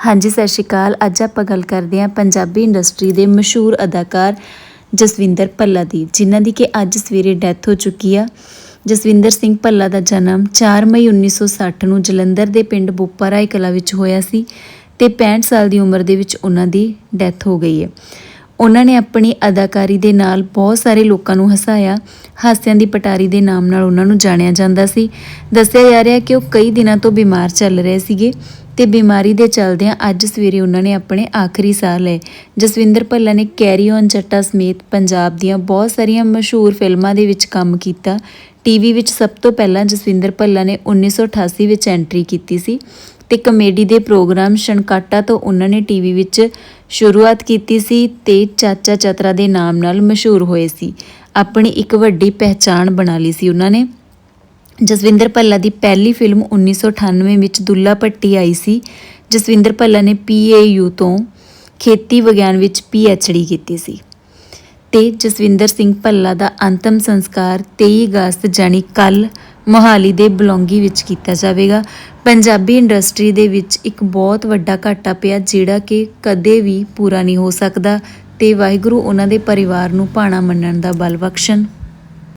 ਹਾਂਜੀ, ਸਤਿ ਸ਼੍ਰੀ ਅਕਾਲ। ਅੱਜ ਆਪਾਂ ਗੱਲ ਕਰਦੇ ਹਾਂ ਪੰਜਾਬੀ ਇੰਡਸਟਰੀ ਦੇ ਮਸ਼ਹੂਰ ਅਦਾਕਾਰ ਜਸਵਿੰਦਰ ਭੱਲਾ ਦੀ ਜਿਨ੍ਹਾਂ ਦੀ ਕਿ ਅੱਜ ਸਵੇਰੇ ਡੈਥ ਹੋ ਚੁੱਕੀ ਆ। ਜਸਵਿੰਦਰ ਸਿੰਘ ਭੱਲਾ ਦਾ ਜਨਮ 4 ਮਈ 1960 ਨੂੰ ਜਲੰਧਰ ਦੇ ਪਿੰਡ ਬੋਪਾਰਾਏ ਕਲਾ ਵਿੱਚ ਹੋਇਆ ਸੀ ਤੇ 65 ਸਾਲ ਦੀ ਉਮਰ ਦੇ ਵਿੱਚ ਉਹਨਾਂ ਦੀ ਡੈਥ ਹੋ ਗਈ ਹੈ। ਉਹਨਾਂ ਨੇ ਆਪਣੀ ਅਦਾਕਾਰੀ ਦੇ ਨਾਲ ਬਹੁਤ ਸਾਰੇ ਲੋਕਾਂ ਨੂੰ ਹਸਾਇਆ। ਹਾਸਿਆਂ ਦੀ ਪਟਾਰੀ ਦੇ ਨਾਮ ਨਾਲ ਉਹਨਾਂ ਨੂੰ ਜਾਣਿਆ ਜਾਂਦਾ ਸੀ। ਦੱਸਿਆ ਜਾ ਰਿਹਾ ਕਿ ਉਹ ਕਈ ਦਿਨਾਂ ਤੋਂ ਬਿਮਾਰ ਚੱਲ ਰਹੇ ਸੀਗੇ ਤੇ ਬਿਮਾਰੀ ਦੇ ਚਲਦਿਆਂ ਅੱਜ ਸਵੇਰੇ ਉਹਨਾਂ ਨੇ ਆਪਣੇ ਆਖਰੀ ਸਾਹ ਲਏ। ਜਸਵਿੰਦਰ ਭੱਲਾ ਨੇ ਕੈਰੀ ਔਨ ਜੱਟਾ ਸਮੇਤ ਪੰਜਾਬ ਦੀਆਂ ਬਹੁਤ ਸਾਰੀਆਂ ਮਸ਼ਹੂਰ ਫਿਲਮਾਂ ਦੇ ਵਿੱਚ ਕੰਮ ਕੀਤਾ। ਟੀਵੀ ਵਿੱਚ ਸਭ ਤੋਂ ਪਹਿਲਾਂ ਜਸਵਿੰਦਰ ਭੱਲਾ ਨੇ 1988 ਵਿੱਚ ਐਂਟਰੀ ਕੀਤੀ ਸੀ। ਤੇ ਕਮੇਡੀ ਦੇ ਪ੍ਰੋਗਰਾਮ ਸ਼ਨਕਾਟਾ ਤੋਂ ਉਹਨਾਂ ਨੇ ਟੀਵੀ ਵਿੱਚ ਸ਼ੁਰੂਆਤ ਕੀਤੀ ਸੀ ਤੇ ਚਾਚਾ ਚਤਰਾ ਦੇ ਨਾਮ ਨਾਲ ਮਸ਼ਹੂਰ ਹੋਏ ਸੀ। ਆਪਣੀ ਇੱਕ ਵੱਡੀ ਪਹਿਚਾਣ ਬਣਾ ਲਈ ਸੀ ਉਹਨਾਂ ਨੇ। ਜਸਵਿੰਦਰ ਭੱਲਾ ਦੀ ਪਹਿਲੀ ਫਿਲਮ 1998 ਵਿੱਚ ਦੁੱਲਾ ਭੱਟੀ ਆਈ ਸੀ। ਜਸਵਿੰਦਰ ਭੱਲਾ ਨੇ ਪੀਏਯੂ ਤੋਂ ਖੇਤੀ ਵਿਗਿਆਨ ਵਿੱਚ ਪੀਐਚਡੀ ਕੀਤੀ ਸੀ। ਤੇ ਜਸਵਿੰਦਰ ਸਿੰਘ ਭੱਲਾ ਦਾ ਅੰਤਮ ਸੰਸਕਾਰ 23 ਅਗਸਤ ਜਾਨੀ ਕੱਲ ਮੋਹਾਲੀ ਦੇ ਬਲੌਂਗੀ ਵਿੱਚ ਕੀਤਾ ਜਾਵੇਗਾ। ਪੰਜਾਬੀ ਇੰਡਸਟਰੀ ਦੇ ਵਿੱਚ ਇੱਕ ਬਹੁਤ ਵੱਡਾ ਘਾਟਾ ਪਿਆ, ਜਿਹੜਾ ਕਿ ਕਦੇ ਵੀ ਪੂਰਾ ਨਹੀਂ ਹੋ ਸਕਦਾ। ਤੇ ਵਾਹਿਗੁਰੂ ਉਹਨਾਂ ਦੇ ਪਰਿਵਾਰ ਨੂੰ ਭਾਣਾ ਮੰਨਣ ਦਾ ਬਲ ਬਖਸ਼ਣ।